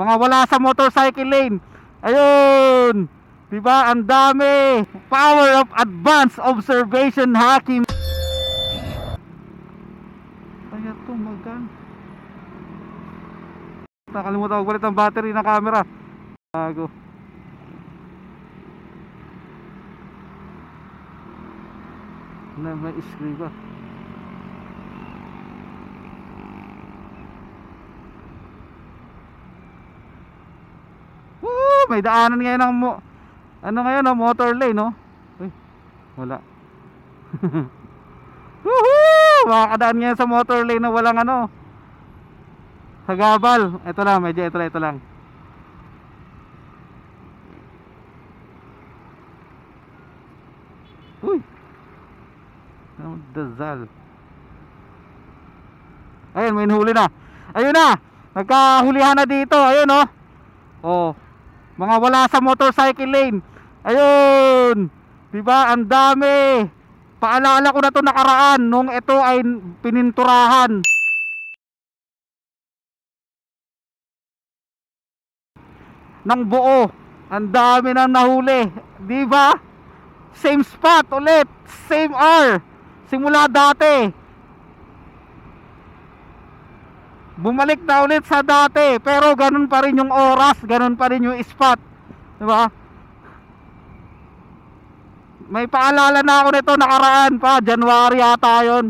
mga wala sa motorcycle lane. Ayun! Diba? Ang dami! Power of advanced observation hacking. Kaya tumagan. Nakalimutan ko ulit ang battery ng camera. Bago. Na may screen ba? May daanan ngayon ng mo ano ngayon, no? motor lane, no? Uy, wala. Woohoo! Makakadaan ngayon sa motor lane na walang ano. Sa gabal. Ito lang, medyo ito lang, ito lang. Uy! Ang dasal. Ayun, may huli na. Ayun na! Nagkahulihan na dito. Ayun, oh. Oh. Mga wala sa motorcycle lane. Ayun! Diba? Ang dami! Paalala ko na to nakaraan nung ito ay pininturahan. ng buo. Ang dami nang nahuli. Di ba? Same spot ulit. Same hour. Simula dati. Bumalik na ulit sa dati. Pero ganun pa rin yung oras. Ganun pa rin yung spot. Di ba? May paalala na ako nito nakaraan pa. January yata yun.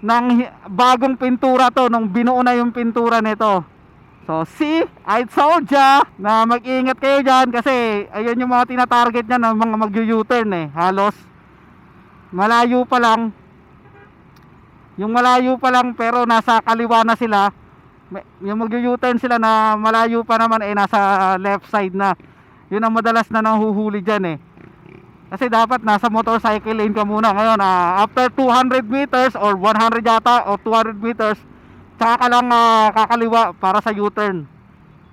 ng bagong pintura to nung binuo na yung pintura nito so see I told ya na mag-ingat kayo dyan kasi ayun yung mga tinatarget niya ng mga mag-u-turn eh halos malayo pa lang yung malayo pa lang pero nasa kaliwa na sila yung mag-u-turn sila na malayo pa naman eh nasa left side na yun ang madalas na nahuhuli dyan eh kasi dapat nasa motorcycle lane ka muna ngayon. ah, after 200 meters or 100 yata o 200 meters, tsaka ka lang ah, kakaliwa para sa U-turn.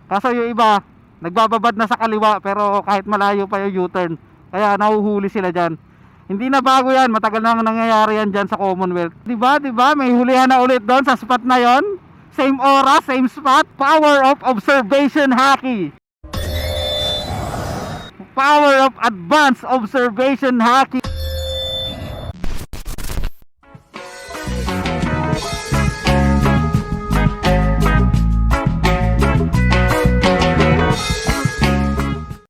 Kaso yung iba, nagbababad na sa kaliwa pero kahit malayo pa yung U-turn. Kaya nahuhuli sila dyan. Hindi na bago yan, matagal na nangyayari yan dyan sa Commonwealth. Diba, diba, may hulihan na ulit doon sa spot na yon. Same oras, same spot, power of observation hockey. Power of advanced observation hacking.